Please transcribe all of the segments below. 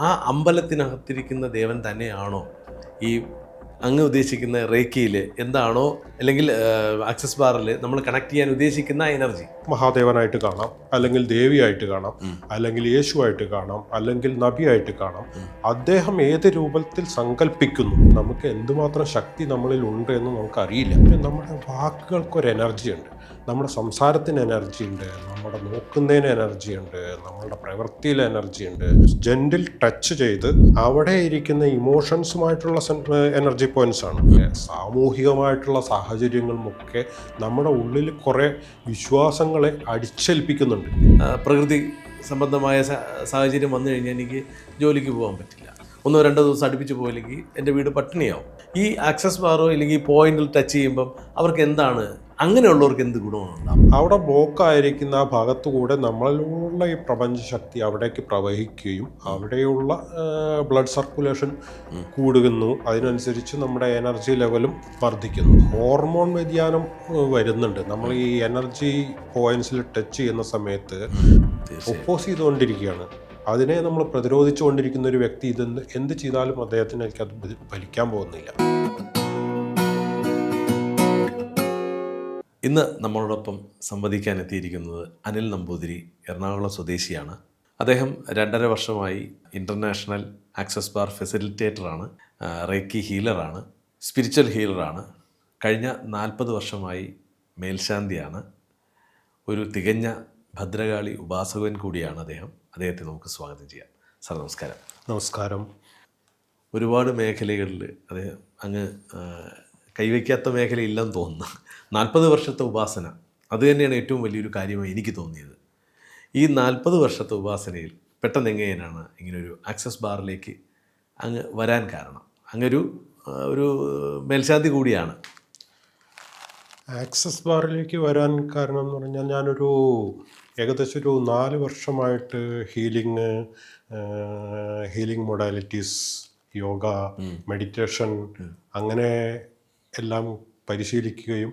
ആ അമ്പലത്തിനകത്തിരിക്കുന്ന ദേവൻ തന്നെയാണോ ഈ അങ്ങ് ഉദ്ദേശിക്കുന്ന റേക്കിയിൽ എന്താണോ അല്ലെങ്കിൽ ആക്സസ് ബാറിൽ നമ്മൾ കണക്ട് ചെയ്യാൻ ഉദ്ദേശിക്കുന്ന എനർജി മഹാദേവനായിട്ട് കാണാം അല്ലെങ്കിൽ ദേവിയായിട്ട് കാണാം അല്ലെങ്കിൽ യേശുവായിട്ട് കാണാം അല്ലെങ്കിൽ നബിയായിട്ട് കാണാം. അദ്ദേഹം ഏത് രൂപത്തിൽ സങ്കല്പിക്കുന്നു? നമുക്ക് എന്തുമാത്രം ശക്തി നമ്മളിൽ ഉണ്ട് എന്ന് നമുക്കറിയില്ല. നമ്മുടെ വാക്കുകൾക്കൊരു എനർജി ഉണ്ട്. നമ്മുടെ സംസാരത്തിന് എനർജി ഉണ്ട് നമ്മുടെ നോക്കുന്നതിന് എനർജി ഉണ്ട് നമ്മളുടെ പ്രവൃത്തിയിൽ എനർജി ഉണ്ട്. ജെന്റിൽ ടച്ച് ചെയ്ത് അവിടെ ഇരിക്കുന്ന ഇമോഷൻസുമായിട്ടുള്ള എനർജി പോയിന്റ്സ് ആണ്. സാമൂഹികമായിട്ടുള്ള സാഹചര്യങ്ങളുമൊക്കെ നമ്മുടെ ഉള്ളിൽ കുറേ വിശ്വാസങ്ങളെ അടിച്ചേൽപ്പിക്കുന്നുണ്ട്. പ്രകൃതി സംബന്ധമായ സാഹചര്യം വന്നു കഴിഞ്ഞാൽ എനിക്ക് ജോലിക്ക് പോകാൻ പറ്റില്ല. ഒന്നോ രണ്ടോ ദിവസം അടുപ്പിച്ച് പോയില്ലെങ്കിൽ എന്റെ വീട് പട്ടിണിയാവും. ഈ ആക്സസ് ബാറോ അല്ലെങ്കിൽ പോയിന്റിൽ ടച്ച് ചെയ്യുമ്പം അവർക്ക് എന്താണ്? അങ്ങനെയുള്ളവർക്ക് എന്ത് ഗുണമാണ്? അവിടെ ബ്ലോക്ക് ആയിരിക്കുന്ന ആ ഭാഗത്തുകൂടെ നമ്മളിലുള്ള ഈ പ്രപഞ്ചശക്തി അവിടേക്ക് പ്രവഹിക്കുകയും അവിടെയുള്ള ബ്ലഡ് സർക്കുലേഷൻ കൂടുന്നു. അതിനനുസരിച്ച് നമ്മുടെ എനർജി ലെവലും വർദ്ധിക്കുന്നു. ഹോർമോൺ വ്യതിയാനം വരുന്നുണ്ട്. നമ്മൾ ഈ എനർജി പോയിന്റ്സിൽ ടച്ച് ചെയ്യുന്ന സമയത്ത് ഒപ്പോസ് ചെയ്തുകൊണ്ടിരിക്കുകയാണ്. അതിനെ നമ്മൾ പ്രതിരോധിച്ചുകൊണ്ടിരിക്കുന്ന ഒരു വ്യക്തി ഇത് എന്ത് ചെയ്താലും അദ്ദേഹത്തിന് എനിക്ക് അത് ഫലിക്കാൻ പോകുന്നില്ല. ഇന്ന് നമ്മളോടൊപ്പം സംവദിക്കാൻ എത്തിയിരിക്കുന്നത് അനിൽ നമ്പൂതിരി എറണാകുളം സ്വദേശിയാണ്. അദ്ദേഹം രണ്ടര വർഷമായി ഇന്റർനാഷണൽ ആക്സസ് ബാർ ഫെസിലിറ്റേറ്ററാണ് റേക്കി ഹീലറാണ് സ്പിരിച്വൽ ഹീലറാണ്. കഴിഞ്ഞ നാൽപ്പത് വർഷമായി മേൽശാന്തിയാണ്. ഒരു തികഞ്ഞ ഭദ്രകാളി ഉപാസകൻ കൂടിയാണ് അദ്ദേഹം. അദ്ദേഹത്തെ നമുക്ക് സ്വാഗതം ചെയ്യാം. സാർ നമസ്കാരം. നമസ്കാരം. ഒരുപാട് മേഖലകളിൽ അദ്ദേഹം അങ്ങ് കൈവയ്ക്കാത്ത മേഖലയില്ലെന്ന് തോന്നുന്നു നാൽപ്പത് വർഷത്തെ ഉപാസന അത് തന്നെയാണ് ഏറ്റവും വലിയൊരു കാര്യമായി എനിക്ക് തോന്നിയത്. ഈ നാൽപ്പത് വർഷത്തെ ഉപാസനയിൽ പെട്ടെന്ന് എങ്ങനെയാണ് ഇങ്ങനൊരു ആക്സസ് ബാറിലേക്ക് അങ്ങ് വരാൻ കാരണം? അങ്ങൊരു ഒരു മേൽശാന്തി കൂടിയാണ്. ആക്സസ് ബാറിലേക്ക് വരാൻ കാരണം എന്ന് പറഞ്ഞാൽ ഞാനൊരു ഏകദേശം ഒരു നാല് വർഷമായിട്ട് healing healing modalities yoga meditation അങ്ങനെ എല്ലാം പരിശീലിക്കുകയും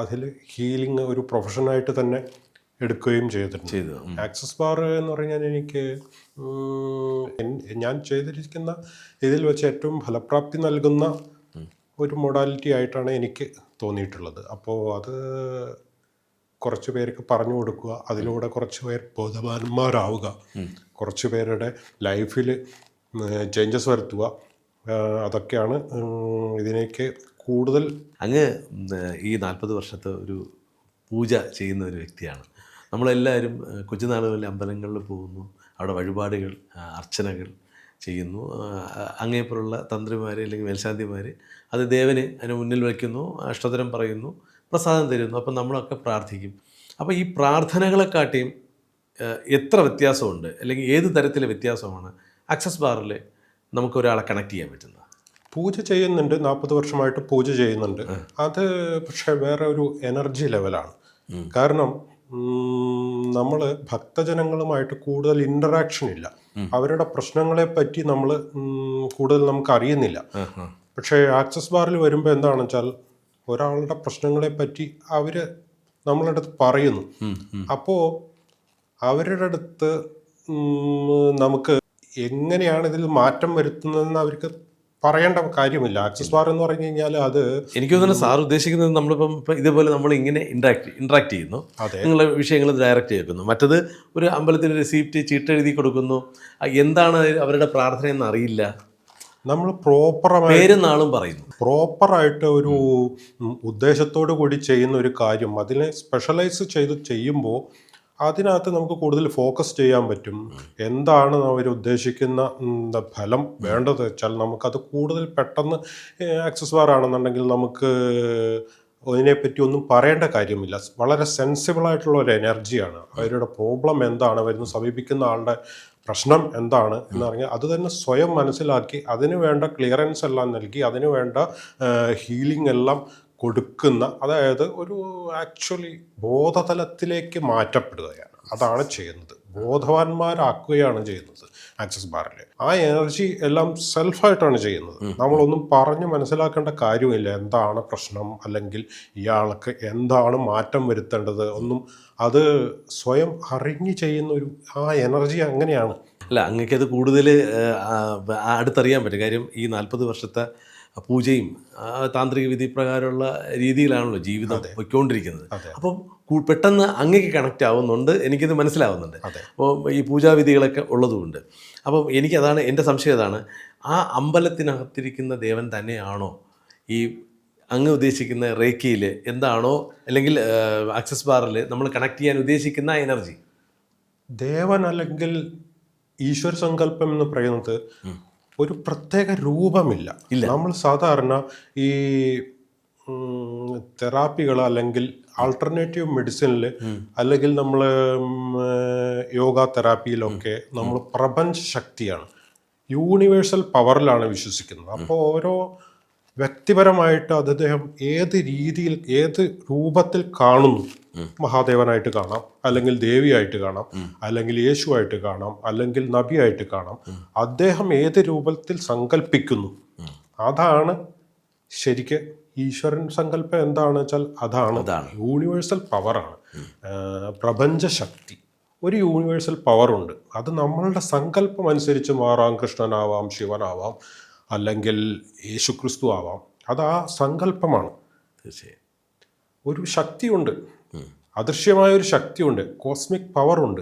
അതിൽ ഹീലിംഗ് ഒരു പ്രൊഫഷനായിട്ട് തന്നെ എടുക്കുകയും ചെയ്തിട്ടുണ്ട്. ചെയ്തു ആക്സസ് ബാർ എന്ന് പറഞ്ഞാൽ എനിക്ക് ഞാൻ ചെയ്തിരിക്കുന്ന ഇതിൽ വെച്ച് ഏറ്റവും ഫലപ്രാപ്തി നൽകുന്ന ഒരു മൊഡാലിറ്റി ആയിട്ടാണ് എനിക്ക് തോന്നിയിട്ടുള്ളത്. അപ്പോൾ അത് കുറച്ച് പേർക്ക് പറഞ്ഞു കൊടുക്കുക. അതിലൂടെ കുറച്ച് പേർ ബോധവാന്മാരാവുക. കുറച്ച് പേരുടെ ലൈഫിൽ ചേഞ്ചസ് വരുത്തുക. അതൊക്കെയാണ് ഇതിനേക്ക് കൂടുതൽ അങ്ങ് ഈ നാൽപ്പത് വർഷത്തെ ഒരു പൂജ ചെയ്യുന്ന ഒരു വ്യക്തിയാണ്. നമ്മളെല്ലാവരും കൊച്ചുനാളുകളിൽ അമ്പലങ്ങളിൽ പോകുന്നു. അവിടെ വഴിപാടുകൾ അർച്ചനകൾ ചെയ്യുന്നു. അങ്ങേപ്പോലുള്ള തന്ത്രിമാർ അല്ലെങ്കിൽ മേൽശാന്തിമാർ അത് ദേവന് അതിന് മുന്നിൽ വയ്ക്കുന്നു അഷ്ടതരം പറയുന്നു. പ്രസാദം തരുന്നു. അപ്പം നമ്മളൊക്കെ പ്രാർത്ഥിക്കും. അപ്പോൾ ഈ പ്രാർത്ഥനകളെക്കാട്ടിയും എത്ര വ്യത്യാസമുണ്ട്? അല്ലെങ്കിൽ ഏത് തരത്തിലെ വ്യത്യാസമാണ്? അക്സസ് ബാറിൽ നമുക്ക് ഒരാളെ കണക്ട് ചെയ്യാൻ പറ്റുന്നത്? പൂജ ചെയ്യുന്നുണ്ട്. നാൽപ്പത് വർഷമായിട്ട് പൂജ ചെയ്യുന്നുണ്ട്. അത് പക്ഷേ വേറെ ഒരു എനർജി ലെവലാണ്. കാരണം നമ്മൾ ഭക്തജനങ്ങളുമായിട്ട് കൂടുതൽ ഇന്ററാക്ഷൻ ഇല്ല. അവരുടെ പ്രശ്നങ്ങളെ പറ്റി നമ്മൾ കൂടുതൽ നമുക്ക് അറിയുന്നില്ല പക്ഷേ ആക്സസ് ബാറിൽ വരുമ്പോൾ എന്താണെന്ന് വെച്ചാൽ ഒരാളുടെ പ്രശ്നങ്ങളെ പറ്റി അവർ നമ്മളുടെ അടുത്ത് പറയുന്നു അപ്പോൾ അവരുടെ അടുത്ത് നമുക്ക് എങ്ങനെയാണ് ഇതിൽ മാറ്റം വരുത്തുന്നതെന്ന് അവർക്ക് പറയേണ്ട കാര്യമില്ല. ആക്സസ് ബാർ എന്ന് പറഞ്ഞു കഴിഞ്ഞാൽ അത് എനിക്ക് തോന്നുന്നു സാർ ഉദ്ദേശിക്കുന്നത് നമ്മളിപ്പം ഇപ്പം ഇതേപോലെ നമ്മൾ ഇങ്ങനെ ഇൻട്രാക്ട് ഇൻട്രാക്ട് ചെയ്യുന്നു നിങ്ങളെ നിങ്ങളുടെ വിഷയങ്ങൾ ഡയറക്റ്റ് ചെയ്യുന്നു മറ്റത് ഒരു അമ്പലത്തിൽ റെസീപ്റ്റ് ചീട്ടെഴുതി കൊടുക്കുന്നു. എന്താണ് അവരുടെ പ്രാർത്ഥന എന്ന് അറിയില്ല. നമ്മൾ പ്രോപ്പറായി പറയുന്നു. പ്രോപ്പറായിട്ട് ഒരു ഉദ്ദേശത്തോടു കൂടി ചെയ്യുന്ന ഒരു കാര്യം അതിനെ സ്പെഷ്യലൈസ് ചെയ്ത് ചെയ്യുമ്പോൾ അതിനകത്ത് നമുക്ക് കൂടുതൽ ഫോക്കസ് ചെയ്യാൻ പറ്റും. എന്താണ് അവർ ഉദ്ദേശിക്കുന്ന ഫലം വേണ്ടത് വെച്ചാൽ നമുക്കത് കൂടുതൽ പെട്ടെന്ന് ആക്സസ് ആണെന്നുണ്ടെങ്കിൽ നമുക്ക് അതിനെപ്പറ്റി ഒന്നും പറയേണ്ട കാര്യമില്ല. വളരെ സെൻസിബിൾ ആയിട്ടുള്ള ഒരു എനർജിയാണ് അവരുടെ പ്രോബ്ലം എന്താണ്? വരുന്ന സമീപിക്കുന്ന ആളുടെ പ്രശ്നം എന്താണ് എന്ന് പറഞ്ഞാൽ അത് തന്നെ സ്വയം മനസ്സിലാക്കി അതിന് വേണ്ട ക്ലിയറൻസ് എല്ലാം നൽകി അതിന് വേണ്ട ഹീലിംഗ് എല്ലാം കൊടുക്കുന്ന അതായത് ഒരു ആക്ച്വലി ബോധതലത്തിലേക്ക് മാറ്റപ്പെടുകയാണ്. അതാണ് ചെയ്യുന്നത്. ബോധവാന്മാരാക്കുകയാണ് ചെയ്യുന്നത്. ആക്സസ് ബാറിൽ ആ എനർജി എല്ലാം സെൽഫായിട്ടാണ് ചെയ്യുന്നത്. നമ്മളൊന്നും പറഞ്ഞു മനസ്സിലാക്കേണ്ട കാര്യമില്ല. എന്താണ് പ്രശ്നം? അല്ലെങ്കിൽ ഇയാൾക്ക് എന്താണ് മാറ്റം വരുത്തേണ്ടത്? ഒന്നും അത് സ്വയം അറിഞ്ഞ് ചെയ്യുന്ന ഒരു ആ എനർജി അങ്ങനെയാണ്. അല്ല അങ്ങക്കത് അത് കൂടുതൽ അടുത്തറിയാൻ പറ്റും. കാര്യം ഈ നാൽപ്പത് വർഷത്തെ പൂജയും താന്ത്രിക വിധി പ്രകാരമുള്ള രീതിയിലാണല്ലോ ജീവിതം പൊയ്ക്കൊണ്ടിരിക്കുന്നത്. അപ്പം പെട്ടെന്ന് അങ്ങേക്ക് കണക്റ്റ് ആവുന്നുണ്ട് എനിക്കിത് മനസ്സിലാവുന്നുണ്ട്. അപ്പോൾ ഈ പൂജാവിധികളൊക്കെ ഉള്ളതുകൊണ്ട്. അപ്പം എനിക്കതാണ് എന്റെ സംശയം അതാണ് ആ അമ്പലത്തിനകത്തിരിക്കുന്ന ദേവൻ തന്നെയാണോ ഈ അങ്ങ് ഉദ്ദേശിക്കുന്ന റേക്കിയിൽ എന്താണോ അല്ലെങ്കിൽ ആക്സസ് ബാറിൽ നമ്മൾ കണക്ട് ചെയ്യാൻ ഉദ്ദേശിക്കുന്ന എനർജി ദേവൻ അല്ലെങ്കിൽ ഈശ്വര സങ്കല്പം എന്ന് പറയുന്നത് ഒരു പ്രത്യേക രൂപമില്ല. നമ്മൾ സാധാരണ ഈ തെറാപ്പികൾ അല്ലെങ്കിൽ ആൾട്ടർനേറ്റീവ് മെഡിസിനിൽ അല്ലെങ്കിൽ നമ്മൾ യോഗ തെറാപ്പിയിലൊക്കെ നമ്മൾ പ്രപഞ്ച ശക്തിയാണ്. യൂണിവേഴ്സൽ പവറിലാണ് വിശ്വസിക്കുന്നത്. അപ്പോൾ ഓരോ വ്യക്തിപരമായിട്ട് അദ്ദേഹം ഏത് രീതിയിൽ ഏത് രൂപത്തിൽ കാണുന്നു? മഹാദേവനായിട്ട് കാണാം അല്ലെങ്കിൽ ദേവിയായിട്ട് കാണാം അല്ലെങ്കിൽ യേശുവായിട്ട് കാണാം അല്ലെങ്കിൽ നബിയായിട്ട് കാണാം. അദ്ദേഹം ഏത് രൂപത്തിൽ സങ്കല്പിക്കുന്നു അതാണ് ശരിക്ക് ഈശ്വരൻ സങ്കല്പം എന്താണെന്ന് വെച്ചാൽ അതാണ്. അതാണ്. യൂണിവേഴ്സൽ പവറാണ്. പ്രപഞ്ച ശക്തി ഒരു യൂണിവേഴ്സൽ പവറുണ്ട്. അത് നമ്മളുടെ സങ്കല്പം അനുസരിച്ച് മാറാം കൃഷ്ണനാവാം ശിവനാവാം അല്ലെങ്കിൽ യേശുക്രിസ്തു ആവാം. അത് ആ സങ്കല്പമാണ് തീർച്ചയായും. ഒരു ശക്തിയുണ്ട്. അദൃശ്യമായ ഒരു ശക്തിയുണ്ട്. കോസ്മിക് പവർ ഉണ്ട്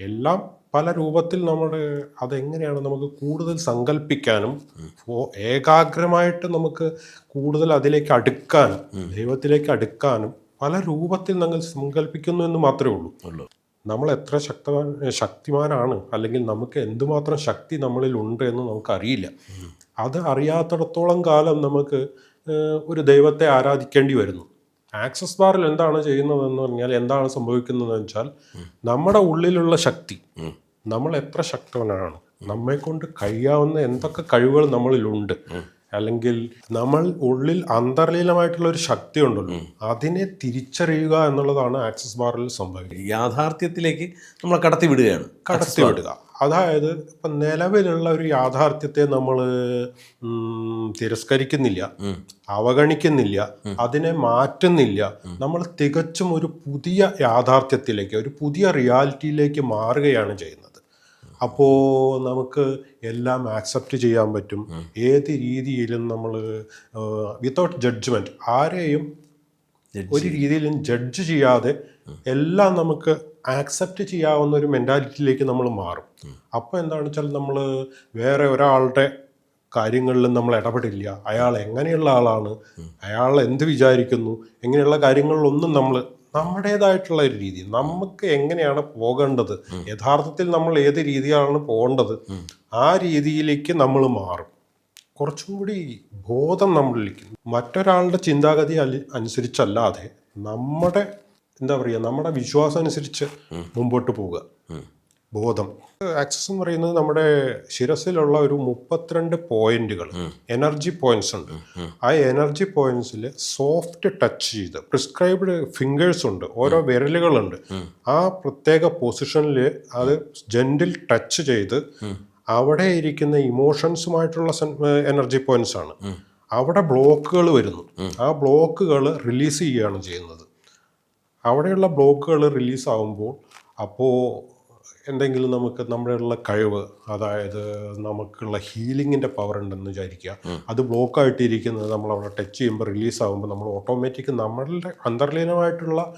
എല്ലാം പല രൂപത്തിൽ നമ്മുടെ അതെങ്ങനെയാണ് നമുക്ക് കൂടുതൽ സങ്കല്പിക്കാനും ഏകാഗ്രമായിട്ട് നമുക്ക് കൂടുതൽ അതിലേക്ക് അടുക്കാനും ദൈവത്തിലേക്ക് അടുക്കാനും പല രൂപത്തിൽ നമ്മൾ സങ്കല്പിക്കുന്നു എന്ന് മാത്രമേ ഉള്ളൂ. ഉള്ളൂ. നമ്മൾ എത്ര ശക്തവാൻ ശക്തിമാനാണ് അല്ലെങ്കിൽ നമുക്ക് എന്തുമാത്രം ശക്തി നമ്മളിൽ ഉണ്ട് എന്ന് നമുക്കറിയില്ല. അത് അറിയാത്തിടത്തോളം കാലം നമുക്ക് ഒരു ദൈവത്തെ ആരാധിക്കേണ്ടി വരുന്നു. ആക്സസ് ബാറിൽ എന്താണ് ചെയ്യുന്നതെന്ന് പറഞ്ഞാൽ എന്താണ് സംഭവിക്കുന്നതെന്ന് വെച്ചാൽ നമ്മുടെ ഉള്ളിലുള്ള ശക്തി നമ്മൾ എത്ര ശക്തവനാണ് നമ്മെ കൊണ്ട് കഴിയാവുന്ന എന്തൊക്കെ കഴിവുകൾ നമ്മളിലുണ്ട് അല്ലെങ്കിൽ നമ്മൾ ഉള്ളിൽ അന്തർലീനമായിട്ടുള്ള ഒരു ശക്തി ഉണ്ടല്ലോ അതിനെ തിരിച്ചറിയുക എന്നുള്ളതാണ് ആക്സസ് ബാറിൽ സംഭവിക്കുന്നത്. യാഥാർത്ഥ്യത്തിലേക്ക് നമ്മൾ കടത്തി വിടുകയാണ് കടത്തി വിടുക. അതായത് ഇപ്പം നിലവിലുള്ള ഒരു യാഥാർത്ഥ്യത്തെ നമ്മൾ തിരസ്കരിക്കുന്നില്ല അവഗണിക്കുന്നില്ല അതിനെ മാറ്റുന്നില്ല. നമ്മൾ തികച്ചും ഒരു പുതിയ യാഥാർത്ഥ്യത്തിലേക്ക് ഒരു പുതിയ റിയാലിറ്റിയിലേക്ക് മാറുകയാണ് ചെയ്യുന്നത്. അപ്പോൾ നമുക്ക് എല്ലാം ആക്സെപ്റ്റ് ചെയ്യാൻ പറ്റും. ഏത് രീതിയിലും നമ്മൾ വിത്തൗട്ട് ജഡ്ജ്മെന്റ് ആരെയും ഒരു രീതിയിലും ജഡ്ജ് ചെയ്യാതെ എല്ലാം നമുക്ക് ആക്സെപ്റ്റ് ചെയ്യാവുന്ന ഒരു മെന്റാലിറ്റിയിലേക്ക് നമ്മൾ മാറും. അപ്പോൾ എന്താണെന്ന് വെച്ചാൽ നമ്മൾ വേറെ ഒരാളുടെ കാര്യങ്ങളിലും നമ്മൾ ഇടപെടില്ല. അയാൾ എങ്ങനെയുള്ള ആളാണ്? അയാൾ എന്ത് വിചാരിക്കുന്നു? ഇങ്ങനെയുള്ള കാര്യങ്ങളിലൊന്നും നമ്മൾ നമ്മുടേതായിട്ടുള്ള ഒരു രീതി. നമുക്ക് എങ്ങനെയാണ് പോകേണ്ടത്? യഥാർത്ഥത്തിൽ നമ്മൾ ഏത് രീതിയിലാണ് പോകേണ്ടത്? ആ രീതിയിലേക്ക് നമ്മൾ മാറും. കുറച്ചും കൂടി ബോധം നമ്മളിലേക്ക് മറ്റൊരാളുടെ ചിന്താഗതി അനുസരിച്ചല്ലാതെ നമ്മുടെ എന്താ പറയുക നമ്മുടെ വിശ്വാസം അനുസരിച്ച് മുമ്പോട്ട് പോവുക. ബോധം. ആക്സസ് എന്ന് പറയുന്നത് നമ്മുടെ ശിരസിലുള്ള ഒരു മുപ്പത്തിരണ്ട് പോയിന്റുകൾ എനർജി പോയിന്റ്സ് ഉണ്ട്. ആ എനർജി പോയിന്റ്സിൽ സോഫ്റ്റ് ടച്ച് ചെയ്ത് പ്രിസ്ക്രൈബ്ഡ് ഫിംഗേഴ്സ് ഉണ്ട്. ഓരോ വിരലുകളുണ്ട്. ആ പ്രത്യേക പൊസിഷനിൽ അത് ജെന്റിൽ ടച്ച് ചെയ്ത് അവിടെ ഇരിക്കുന്ന ഇമോഷൻസുമായിട്ടുള്ള എനർജി പോയിന്റ്സ് ആണ്. അവിടെ ബ്ലോക്കുകൾ വരുന്നു. ആ ബ്ലോക്കുകൾ റിലീസ് ചെയ്യുകയാണ് ചെയ്യുന്നത്. അവിടെയുള്ള ബ്ലോക്കുകൾ റിലീസ് ആവുമ്പോൾ അപ്പോൾ എന്തെങ്കിലും നമുക്ക് നമ്മുടെയുള്ള കഴിവ് അതായത് നമുക്കുള്ള ഹീലിങ്ങിന്റെ പവർ ഉണ്ടെന്ന് വിചാരിക്കുക. അത് ബ്ലോക്ക് ആയിട്ടിരിക്കുന്നത് നമ്മൾ അവിടെ ടച്ച് ചെയ്യുമ്പോൾ റിലീസ് ആകുമ്പോൾ നമ്മൾ ഓട്ടോമാറ്റിക് നമ്മളുടെ അന്തർലീനമായിട്ടുള്ള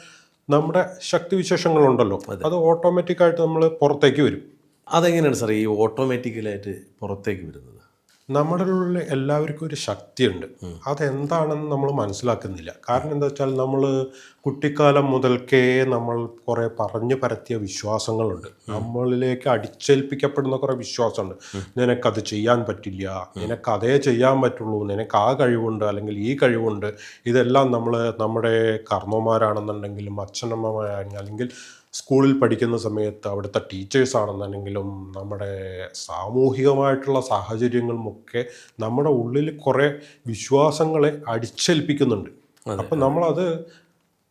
നമ്മുടെ ശക്തിവിശേഷങ്ങളുണ്ടല്ലോ അത്. ഓട്ടോമാറ്റിക്കായിട്ട് നമ്മൾ പുറത്തേക്ക് വരും. അതെങ്ങനെയാണ് സാർ ഈ ഓട്ടോമാറ്റിക്കലായിട്ട് പുറത്തേക്ക് വരുന്നത്? നമ്മുടെ ഉള്ളിൽ എല്ലാവർക്കും ഒരു ശക്തിയുണ്ട്. അതെന്താണെന്ന് നമ്മൾ മനസ്സിലാക്കുന്നില്ല. കാരണം എന്താ വെച്ചാൽ നമ്മൾ കുട്ടിക്കാലം മുതൽക്കേ നമ്മൾ കുറേ പറഞ്ഞു പരത്തിയ വിശ്വാസങ്ങളുണ്ട്. നമ്മളിലേക്ക് അടിച്ചേൽപ്പിക്കപ്പെടുന്ന കുറേ വിശ്വാസമുണ്ട്. നിനക്കത് ചെയ്യാൻ പറ്റില്ല. നിനക്ക് അതേ ചെയ്യാൻ പറ്റുള്ളൂ. നിനക്ക് ആ കഴിവുണ്ട് അല്ലെങ്കിൽ ഈ കഴിവുണ്ട്. ഇതെല്ലാം നമ്മൾ നമ്മുടെ കർമ്മമാരാണെന്നുണ്ടെങ്കിലും അച്ഛനമ്മമാരാണെങ്കിൽ അല്ലെങ്കിൽ സ്കൂളിൽ പഠിക്കുന്ന സമയത്ത് അവിടുത്തെ ടീച്ചേഴ്സ് ആണെന്നുണ്ടെങ്കിലും നമ്മുടെ സാമൂഹികമായിട്ടുള്ള സാഹചര്യങ്ങളുമൊക്കെ നമ്മുടെ ഉള്ളിൽ കുറേ വിശ്വാസങ്ങളെ അടിച്ചേൽപ്പിക്കുന്നുണ്ട്. അപ്പം നമ്മളത്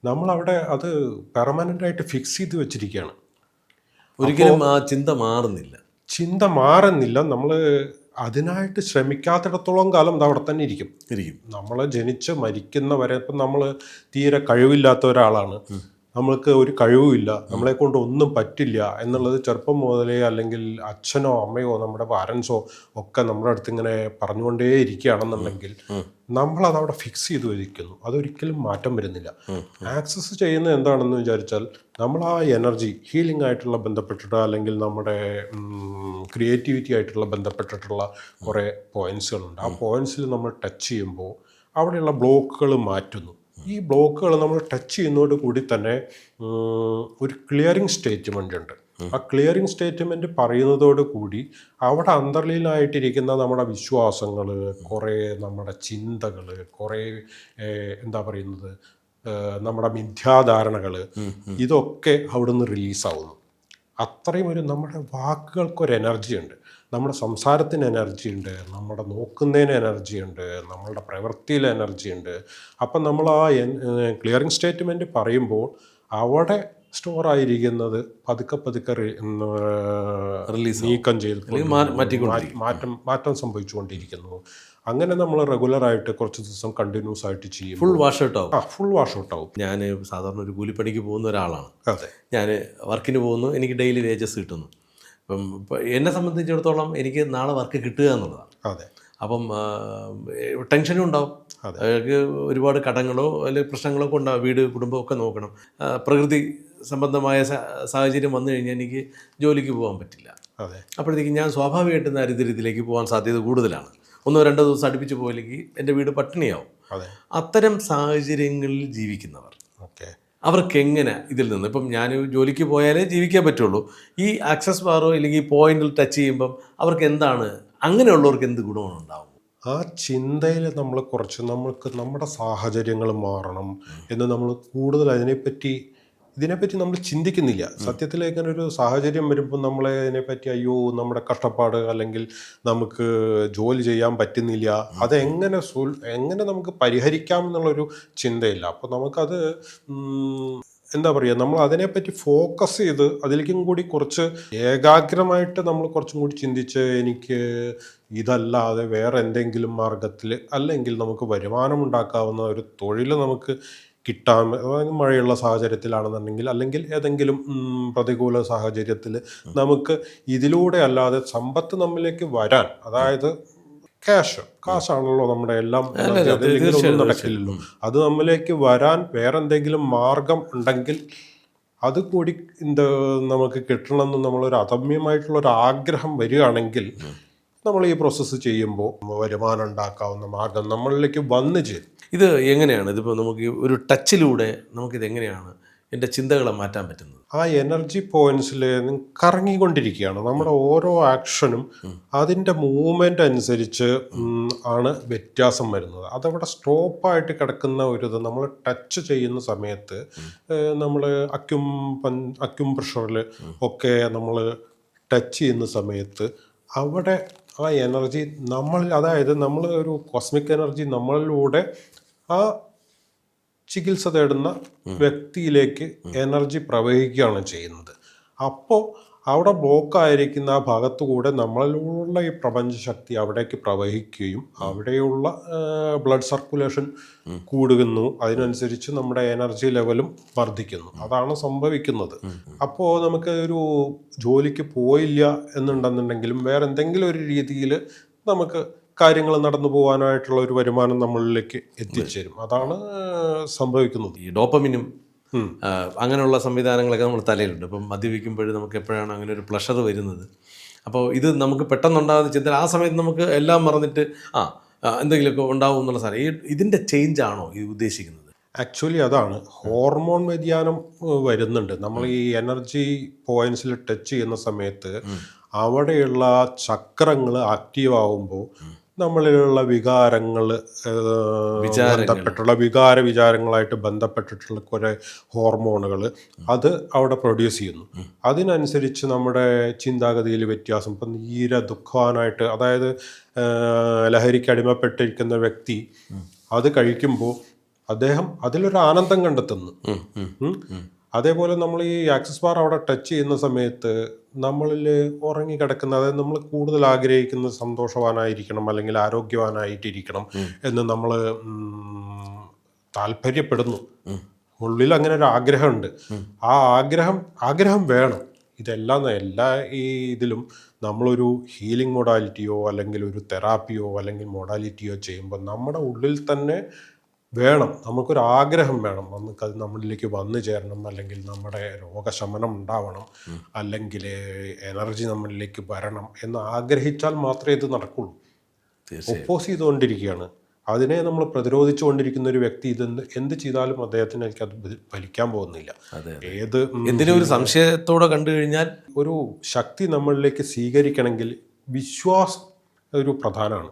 നമ്മളവിടെ അത് പെർമനന്റ് ആയിട്ട് ഫിക്സ് ചെയ്ത് വെച്ചിരിക്കുകയാണ്. ഒരിക്കലും ആ ചിന്ത മാറുന്നില്ല. ചിന്ത മാറുന്നില്ല. നമ്മൾ അതിനായിട്ട് ശ്രമിക്കാത്തിടത്തോളം കാലം അത് അവിടെ തന്നെ ഇരിക്കും. ഇരിക്കും. നമ്മൾ ജനിച്ച് മരിക്കുന്നവരെ ഇപ്പം നമ്മൾ തീരെ കഴിവില്ലാത്ത ഒരാളാണ്. നമ്മൾക്ക് ഒരു കഴിവുമില്ല നമ്മളെ കൊണ്ട് ഒന്നും പറ്റില്ല എന്നുള്ളത് ചെറുപ്പം മുതലേ അല്ലെങ്കിൽ അച്ഛനോ അമ്മയോ നമ്മുടെ പാരൻസോ ഒക്കെ നമ്മുടെ അടുത്ത് ഇങ്ങനെ പറഞ്ഞുകൊണ്ടേ ഇരിക്കുകയാണെന്നുണ്ടെങ്കിൽ നമ്മൾ അവിടെ ഫിക്സ് ചെയ്ത് വയ്ക്കുന്നു അതൊരിക്കലും മാറ്റം വരുന്നില്ല. ആക്സസ് ചെയ്യുന്നത് എന്താണെന്ന് വിചാരിച്ചാൽ നമ്മൾ ആ എനർജി ഹീലിംഗ് ആയിട്ടുള്ള ബന്ധപ്പെട്ടിട്ട് അല്ലെങ്കിൽ നമ്മുടെ ക്രിയേറ്റിവിറ്റി ആയിട്ടുള്ള ബന്ധപ്പെട്ടിട്ടുള്ള കുറേ പോയിന്റ്സുകളുണ്ട് ആ പോയിന്റ്സിൽ നമ്മൾ ടച്ച് ചെയ്യുമ്പോൾ അവിടെയുള്ള ബ്ലോക്കുകൾ മാറ്റുന്നു. ഈ ബ്ലോക്കുകൾ നമ്മൾ ടച്ച് ചെയ്യുന്നതോട് കൂടി തന്നെ ഒരു ക്ലിയറിംഗ് സ്റ്റേറ്റ്മെന്റ് ഉണ്ട്. ആ ക്ലിയറിംഗ് സ്റ്റേറ്റ്മെന്റ് പറയുന്നതോട് കൂടി അവിടെ അന്തർലീനമായിട്ടിരിക്കുന്ന നമ്മുടെ വിശ്വാസങ്ങൾ കുറേ നമ്മുടെ ചിന്തകൾ കുറേ എന്താ പറയുന്നത് നമ്മുടെ മിഥ്യാധാരണകൾ ഇതൊക്കെ അവിടുന്ന് റിലീസാവുന്നു അത്രയും ഒരു നമ്മുടെ വാക്കുകൾക്കൊരു എനർജി ഉണ്ട്. നമ്മുടെ സംസാരത്തിന് എനർജി ഉണ്ട് നമ്മുടെ നോക്കുന്നതിന് എനർജി ഉണ്ട് നമ്മളുടെ പ്രവൃത്തിയിൽ എനർജി ഉണ്ട്. അപ്പം നമ്മൾ ആ ക്ലിയറിംഗ് സ്റ്റേറ്റ്മെന്റ് പറയുമ്പോൾ അവിടെ സ്റ്റോർ ആയിരിക്കുന്നത് പതുക്കെ പതുക്കെ റിലീസ് നീക്കം ചെയ്ത്. മാറ്റം മാറ്റം സംഭവിച്ചുകൊണ്ടിരിക്കുന്നു. അങ്ങനെ നമ്മൾ റെഗുലറായിട്ട് കുറച്ച് ദിവസം കണ്ടിന്യൂസ് ആയിട്ട് ചെയ്യും ഫുൾ വാഷ് ഔട്ട് ആവും. ആ ഫുൾ വാഷ് ഔട്ട് ആവും. ഞാൻ സാധാരണ ഒരു കൂലിപ്പണിക്ക് പോകുന്ന ഒരാളാണ്. അതെ. ഞാൻ വർക്കിന് പോകുന്നു എനിക്ക് ഡെയിലി വേജസ് കിട്ടുന്നു. ഇപ്പം എന്നെ സംബന്ധിച്ചിടത്തോളം എനിക്ക് നാളെ വർക്ക് കിട്ടുക എന്നുള്ളതാണ്. അതെ. അപ്പം ടെൻഷനും ഉണ്ടാവും. അതൊക്കെ ഒരുപാട് കടങ്ങളോ അല്ലെങ്കിൽ പ്രശ്നങ്ങളോ ഒക്കെ ഉണ്ടാവും. വീട് കുടുംബം ഒക്കെ നോക്കണം. പ്രകൃതി സംബന്ധമായ സാഹചര്യം വന്നു കഴിഞ്ഞാൽ എനിക്ക് ജോലിക്ക് പോകാൻ പറ്റില്ല. അതെ. അപ്പോഴത്തേക്ക് ഞാൻ സ്വാഭാവികമായിട്ടും ദാരിദ്ര്യത്തിലേക്ക് പോകാൻ സാധ്യത കൂടുതലാണ്. ഒന്നോ രണ്ടോ ദിവസം അടുപ്പിച്ച് പോയില്ലെങ്കിൽ എന്റെ വീട് പട്ടിണിയാവും. അതെ. അത്തരം സാഹചര്യങ്ങളിൽ ജീവിക്കുന്നവർ അവർക്ക് എങ്ങനെ ഇതിൽ നിന്ന്? ഇപ്പം ഞാൻ ജോലിക്ക് പോയാലേ ജീവിക്കാൻ പറ്റുള്ളൂ. ഈ ആക്സസ് ബാറോ ഇല്ലെങ്കിൽ പോയിന്റിൽ ടച്ച് ചെയ്യുമ്പം അവർക്ക് എന്താണ് അങ്ങനെയുള്ളവർക്ക് എന്ത് ഗുണമാണ് ഉണ്ടാവും ആ ചിന്തയിൽ നമ്മൾ കുറച്ച് നമ്മൾക്ക് നമ്മുടെ സാഹചര്യങ്ങൾ മാറണം എന്ന് നമ്മൾ കൂടുതൽ അതിനെപ്പറ്റി ഇതിനെപ്പറ്റി നമ്മൾ ചിന്തിക്കുന്നില്ല. സത്യത്തിൽ ഇങ്ങനെ ഒരു സാഹചര്യം വരുമ്പോൾ നമ്മളെ ഇതിനെപ്പറ്റി അയ്യോ നമ്മുടെ കഷ്ടപ്പാട് അല്ലെങ്കിൽ നമുക്ക് ജോലി ചെയ്യാൻ പറ്റുന്നില്ല. അതെങ്ങനെ സോൾ എങ്ങനെ നമുക്ക് പരിഹരിക്കാം എന്നുള്ളൊരു ചിന്തയില്ല. അപ്പോൾ നമുക്കത് എന്താ പറയുക നമ്മൾ അതിനെപ്പറ്റി ഫോക്കസ് ചെയ്ത് അതിലേക്കും കൂടി കുറച്ച് ഏകാഗ്രമായിട്ട് നമ്മൾ കുറച്ചും കൂടി ചിന്തിച്ച് എനിക്ക് ഇതല്ലാതെ വേറെ എന്തെങ്കിലും മാർഗത്തിൽ അല്ലെങ്കിൽ നമുക്ക് വരുമാനം ഉണ്ടാക്കാവുന്ന ഒരു തൊഴിൽ നമുക്ക് കിട്ടാൻ അതായത് മഴയുള്ള സാഹചര്യത്തിലാണെന്നുണ്ടെങ്കിൽ അല്ലെങ്കിൽ ഏതെങ്കിലും പ്രതികൂല സാഹചര്യത്തിൽ നമുക്ക് ഇതിലൂടെ അല്ലാതെ സമ്പത്ത് നമ്മിലേക്ക് വരാൻ അതായത് ക്യാഷ് കാശാണല്ലോ നമ്മുടെ എല്ലാം ഒന്നും നടക്കില്ലല്ലോ. അത് നമ്മിലേക്ക് വരാൻ വേറെ എന്തെങ്കിലും മാർഗം ഉണ്ടെങ്കിൽ അത് കൂടി എന്ത് നമുക്ക് കിട്ടണമെന്ന് നമ്മളൊരു അദമ്യമായിട്ടുള്ള ഒരു ആഗ്രഹം വരികയാണെങ്കിൽ നമ്മൾ ഈ പ്രോസസ്സ് ചെയ്യുമ്പോൾ വരുമാനം ഉണ്ടാക്കാവുന്ന മാർഗം നമ്മളിലേക്ക് വന്നു ചേരും. ഇത് എങ്ങനെയാണ്? ഇതിപ്പോൾ നമുക്ക് ഒരു ടച്ചിലൂടെ നമുക്കിത് എങ്ങനെയാണ് എന്റെ ചിന്തകളെ മാറ്റാൻ പറ്റുന്നത്? ആ എനർജി പോയിന്റ്സിൽ കറങ്ങിക്കൊണ്ടിരിക്കുകയാണ്. നമ്മുടെ ഓരോ ആക്ഷനും അതിന്റെ മൂവ്മെന്റ് അനുസരിച്ച് ആണ് വ്യത്യാസം വരുന്നത്. അതവിടെ സ്റ്റോപ്പായിട്ട് കിടക്കുന്ന ഒരു ഇത് നമ്മൾ ടച്ച് ചെയ്യുന്ന സമയത്ത് നമ്മൾ അക്യും പൻ അക്യും പ്രഷറിൽ ഒക്കെ നമ്മൾ ടച്ച് ചെയ്യുന്ന സമയത്ത് അവിടെ ആ എനർജി നമ്മൾ അതായത് നമ്മൾ ഒരു കോസ്മിക് എനർജി നമ്മളിലൂടെ ആ ചികിത്സ തേടുന്ന വ്യക്തിയിലേക്ക് എനർജി പ്രവഹിക്കുകയാണ് ചെയ്യുന്നത്. അപ്പോൾ അവിടെ ബ്ലോക്ക് ആയിരിക്കുന്ന ആ ഭാഗത്തു കൂടെ നമ്മളിലുള്ള ഈ പ്രപഞ്ചശക്തി അവിടേക്ക് പ്രവഹിക്കുകയും അവിടെയുള്ള ബ്ലഡ് സർക്കുലേഷൻ കൂടുന്നു. അതിനനുസരിച്ച് നമ്മുടെ എനർജി ലെവലും വർദ്ധിക്കുന്നു. അതാണ് സംഭവിക്കുന്നത്. അപ്പോൾ നമുക്ക് ഒരു ജോലിക്ക് പോയില്ല എന്നുണ്ടെന്നുണ്ടെങ്കിലും വേറെ എന്തെങ്കിലും ഒരു രീതിയിൽ നമുക്ക് കാര്യങ്ങൾ നടന്നു പോകാനായിട്ടുള്ള ഒരു വരുമാനം നമ്മളിലേക്ക് എത്തിച്ചേരും. അതാണ് സംഭവിക്കുന്നത്. ഈ ഡോപ്പമിനും അങ്ങനെയുള്ള സംവിധാനങ്ങളൊക്കെ നമ്മൾ തലയിലുണ്ട്. ഇപ്പം മദ്യപിക്കുമ്പോഴും നമുക്ക് എപ്പോഴാണ് അങ്ങനെ ഒരു പ്ലഷർ വരുന്നത്. അപ്പോൾ ഇത് നമുക്ക് പെട്ടെന്നുണ്ടാകുന്ന ചിന്ത ആ സമയത്ത് നമുക്ക് എല്ലാം മറന്നിട്ട് ആ ആ, എന്തെങ്കിലുമൊക്കെ ഉണ്ടാവും എന്നുള്ള സാധനം. ഈ ഇതിന്റെ ചേഞ്ച് ആണോ ഈ ഉദ്ദേശിക്കുന്നത്? ആക്ച്വലി അതാണ്. ഹോർമോൺ വ്യതിയാനം വരുന്നുണ്ട്. നമ്മൾ ഈ എനർജി പോയിന്റ്സിൽ ടച്ച് ചെയ്യുന്ന സമയത്ത് അവിടെയുള്ള ചക്രങ്ങൾ ആക്റ്റീവ് ആവുമ്പോൾ നമ്മളിലുള്ള വികാരങ്ങൾ ബന്ധപ്പെട്ടുള്ള വികാര വിചാരങ്ങളായിട്ട് ബന്ധപ്പെട്ടിട്ടുള്ള കുറേ ഹോർമോണുകൾ അത് അവിടെ പ്രൊഡ്യൂസ് ചെയ്യുന്നു. അതിനനുസരിച്ച് നമ്മുടെ ചിന്താഗതിയിൽ വ്യത്യാസം. ഇപ്പം ഈര ദുഃഖവാനായിട്ട് അതായത് ലഹരിക്ക് അടിമപ്പെട്ടിരിക്കുന്ന വ്യക്തി അത് കഴിക്കുമ്പോൾ അദ്ദേഹം അതിലൊരു ആനന്ദം കണ്ടെത്തുന്നു. അതേപോലെ നമ്മൾ ഈ ആക്സസ് ബാർ അവിടെ ടച്ച് ചെയ്യുന്ന സമയത്ത് നമ്മളിൽ ഉറങ്ങിക്കിടക്കുന്ന അതായത് നമ്മൾ കൂടുതൽ ആഗ്രഹിക്കുന്ന സന്തോഷവാനായിരിക്കണം അല്ലെങ്കിൽ ആരോഗ്യവാനായിട്ടിരിക്കണം എന്ന് നമ്മൾ താല്പര്യപ്പെടുന്നു. ഉള്ളിൽ അങ്ങനെ ഒരു ആഗ്രഹമുണ്ട്. ആ ആഗ്രഹം ആഗ്രഹം വേണം. ഇതെല്ലാം എല്ലാ ഈ ഇതിലും നമ്മളൊരു ഹീലിംഗ് മൊഡാലിറ്റിയോ അല്ലെങ്കിൽ ഒരു തെറാപ്പിയോ അല്ലെങ്കിൽ മൊഡാലിറ്റിയോ ചെയ്യുമ്പോൾ നമ്മുടെ ഉള്ളിൽ തന്നെ വേണം. നമുക്കൊരു ആഗ്രഹം വേണം അത് നമ്മളിലേക്ക് വന്നു ചേരണം. അല്ലെങ്കിൽ നമ്മുടെ രോഗശമനം ഉണ്ടാവണം. അല്ലെങ്കിൽ എനർജി നമ്മളിലേക്ക് വരണം എന്ന് ആഗ്രഹിച്ചാൽ മാത്രമേ ഇത് നടക്കുള്ളൂ. ഒപ്പോസ് ചെയ്തുകൊണ്ടിരിക്കുകയാണ്. അതിനെ നമ്മൾ പ്രതിരോധിച്ചുകൊണ്ടിരിക്കുന്ന ഒരു വ്യക്തി ഇത് എന്ത് ചെയ്താലും അദ്ദേഹത്തിന് എനിക്ക് അത് ഫലിക്കാൻ പോകുന്നില്ല. ഏത് എന്തിനും ഒരു സംശയത്തോടെ കണ്ടു കഴിഞ്ഞാൽ ഒരു ശക്തി നമ്മളിലേക്ക് സ്വീകരിക്കണമെങ്കിൽ വിശ്വാസം ഒരു പ്രധാനമാണ്.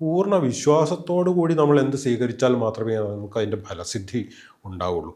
പൂർണ വിശ്വാസത്തോടു കൂടി നമ്മൾ എന്ത് സ്വീകരിച്ചാൽ മാത്രമേ നമുക്ക് അതിന്റെ ഫലസിദ്ധി ഉണ്ടാവുള്ളൂ.